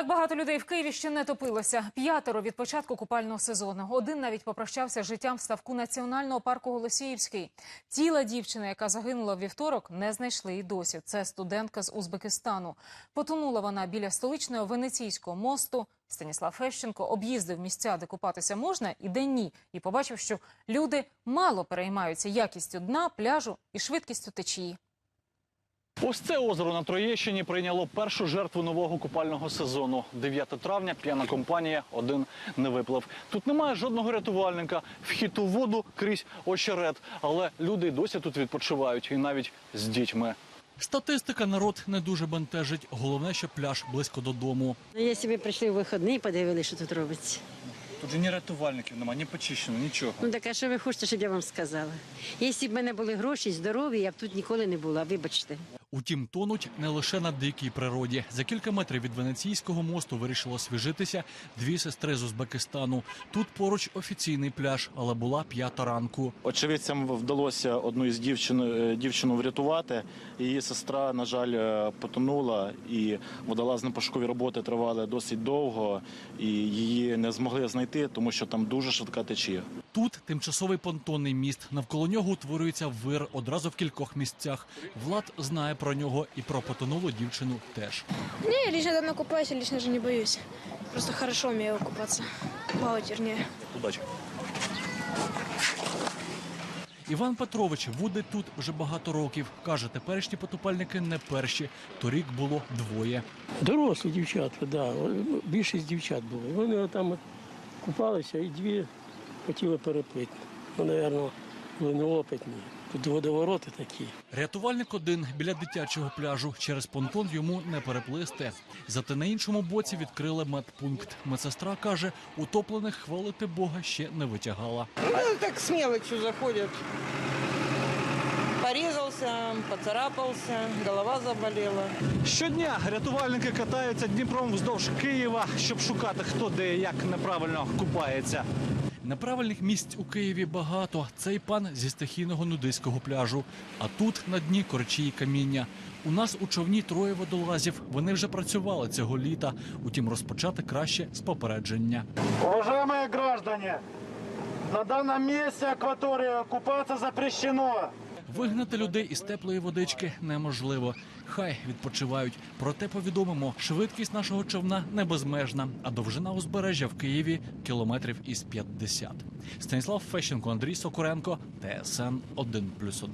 Так багато людей в Києві ще не топилося. П'ятеро від початку купального сезону. Один навіть попрощався з життям в ставку національного парку Голосіївський. Тіла дівчини, яка загинула вівторок, не знайшли і досі. Це студентка з Узбекистану. Потонула вона біля столичного венеційського мосту. Станіслав Фещенко об'їздив місця, де купатися можна, і де ні. І побачив, що люди мало переймаються якістю дна, пляжу і швидкістю течії. Ось це озеро на Троєщині прийняло першу жертву нового купального сезону. 9 травня п'яна компанія один не виплив. Тут немає жодного рятувальника. Вхід у воду крізь очерет. Але люди й досі тут відпочивають, і навіть з дітьми. Статистика народ не дуже бентежить. Головне, що пляж близько додому. Ну, Якщо ви прийшли в вихідний, подивилися, що тут робиться. Тут же ні рятувальників немає, ні почищено, нічого. Ну так а що ви хочете, щоб я вам сказала? Якщо б мене були гроші, здорові, я б тут ніколи не була, вибачте. Утім, тонуть не лише на дикій природі. За кілька метрів від венеційського мосту вирішило освіжитися дві сестри з Узбекистану. Тут поруч офіційний пляж, але була п'ята ранку. Очевидцям вдалося одну із дівчин, е, дівчину врятувати. Її сестра, на жаль, е, потонула, і водолазно-пошукові роботи тривали досить довго, і її не змогли знайти, тому що там дуже швидка течія. Тут тимчасовий понтонний міст. Навколо нього утворюється вир одразу в кількох місцях. Влад знає про нього і про потонулу дівчину теж. Не, я лично давно купаюсь, я лично же не боюсь. Просто хорошо умею купаться. Плавать, вернее. Удачі. Іван Петрович водить тут вже багато років. Каже, теперішні потопальники не перші. Торік було двоє. Дорослі дівчатка, да. Більшість дівчат було. Вони там купалися і дві хотіли переплити. Ну, напевно, були неопитні. Тут водовороти такі. Рятувальник один біля дитячого пляжу. Через понтон йому не переплисти. Зате на іншому боці відкрили медпункт. Медсестра каже, утоплених хвалити Бога ще не витягала. Ну, так с мелочью заходят. Порезался, поцарапался, голова заболела. Щодня рятувальники катаються Дніпром вздовж Києва, щоб шукати, хто де і як неправильно купається. Неправильних місць у Києві багато. Цей пан зі стихійного нудиського пляжу. А тут на дні корчі і каміння. У нас у човні троє водолазів. Вони вже працювали цього літа. Утім, розпочати краще з попередження. Уважаємо громадяни, на даному місці акваторії купаться запрещено. Вигнати людей із теплої водички неможливо. Хай відпочивають. Проте повідомимо, швидкість нашого човна не безмежна, а довжина узбережжя в Києві кілометрів із 50. Станіслав Фещенко, Андрій Сокуренко, ТСН 1+,1.